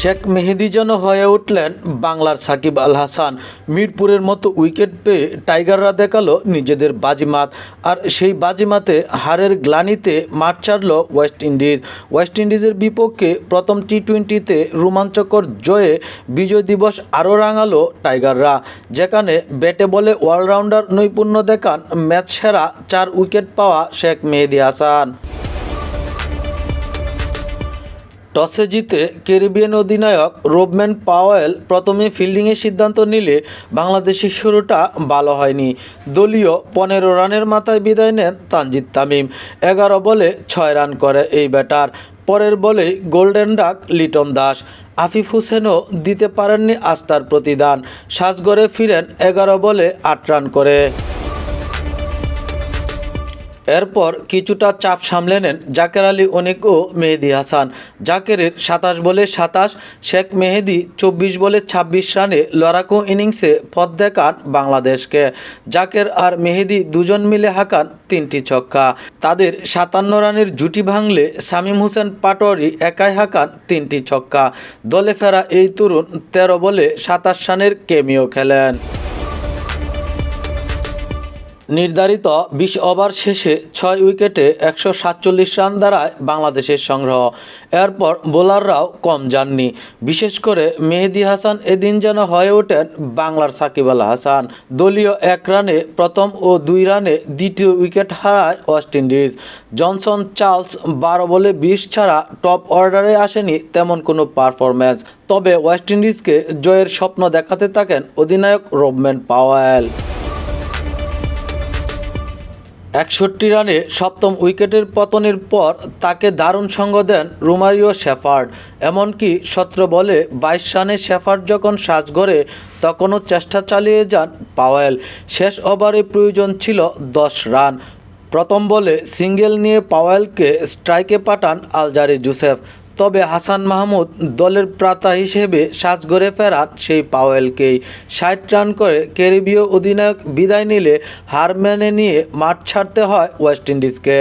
শেখ মেহেদি যেন হয়ে উঠলেন বাংলার সাকিব আল হাসান। মিরপুরের মতো উইকেট পেয়ে টাইগাররা দেখাল নিজেদের বাজিমাত। আর সেই বাজিমাতে হারের গ্লানিতে মাঠ ছাড়ল ওয়েস্ট ইন্ডিজ। ওয়েস্ট ইন্ডিজের বিপক্ষে প্রথম টি টোয়েন্টিতে রোমাঞ্চকর জয়ে বিজয় দিবস আরও রাঙালো টাইগাররা। যেখানে ব্যাটে বলে অলরাউন্ডার নৈপুণ্য দেখান ম্যাচ সেরা চার উইকেট পাওয়া শেখ মেহেদি হাসান। টসে জিতে ক্যারিবিয়ান অধিনায়ক রোবম্যান পাওয়েল প্রথমে ফিল্ডিংয়ের সিদ্ধান্ত নিলে বাংলাদেশের শুরুটা ভালো হয়নি। দলীয় পনেরো রানের মাথায় বিদায় নেন তানজিদ তামিম। এগারো বলে ছয় রান করে এই ব্যাটার। পরের বলেই গোল্ডেন ডাক লিটন দাস। আফিফ হোসেনও দিতে পারেননি আস্থার প্রতিদান। সাজগড়ে ফিরেন এগারো বলে আট রান করে। এরপর কিছুটা চাপ সামলে নেন জাকের আলী অনিক ও মেহেদি হাসান। জাকেরের সাতাশ বলে সাতাশ, শেখ মেহেদি চব্বিশ বলে ছাব্বিশ রানে লড়াকু ইনিংসে পথ দেখান বাংলাদেশকে। জাকের আর মেহেদি দুজন মিলে হাঁকান তিনটি ছক্কা। তাদের সাতান্ন রানের জুটি ভাঙলে শামীম হোসেন পাটোয়ারি একাই হাঁকান তিনটি ছক্কা। দলে ফেরা এই তরুণ তেরো বলে সাতাশ রানের কেমিও খেলেন। নির্ধারিত বিশ ওভার শেষে ছয় উইকেটে একশো সাতচল্লিশ রান দ্বারায় বাংলাদেশের সংগ্রহ। এরপর বোলাররাও কম যাননি। বিশেষ করে মেহেদি হাসান এদিন যেন হয়ে ওঠেন বাংলার সাকিব আল হাসান। দলীয় এক রানে প্রথম ও দুই রানে দ্বিতীয় উইকেট হারায় ওয়েস্ট ইন্ডিজ। জনসন চার্লস বারো বলে বিশ ছাড়া টপ অর্ডারে আসেনি তেমন কোনো পারফরম্যান্স। তবে ওয়েস্ট ইন্ডিজকে জয়ের স্বপ্ন দেখাতে থাকেন অধিনায়ক রোবম্যান পাওয়েল। একষট্টি রানে সপ্তম উইকেটের পতনের পর তাকে দারুণ সঙ্গ দেন রোমারিও শেফার্ড। এমনকি সতেরো বলে বাইশ রানে শেফার্ড যখন সাজ সাজঘরে তখনও চেষ্টা চালিয়ে যান পাওয়েল। শেষ ওভারে প্রয়োজন ছিল দশ রান। প্রথম বলে সিঙ্গেল নিয়ে পাওয়েলকে স্ট্রাইকে পাঠান আলজারি জুসেফ। তবে হাসান মাহমুদ দলের প্রাতা হিসেবে সাজঘরে ফেরান সেই পাওয়েলকেই। ষাট রান করে ক্যারিবীয় অধিনায়ক বিদায় নিলে হার মেনে নিয়ে মাঠ ছাড়তে হয় ওয়েস্ট ইন্ডিজকে।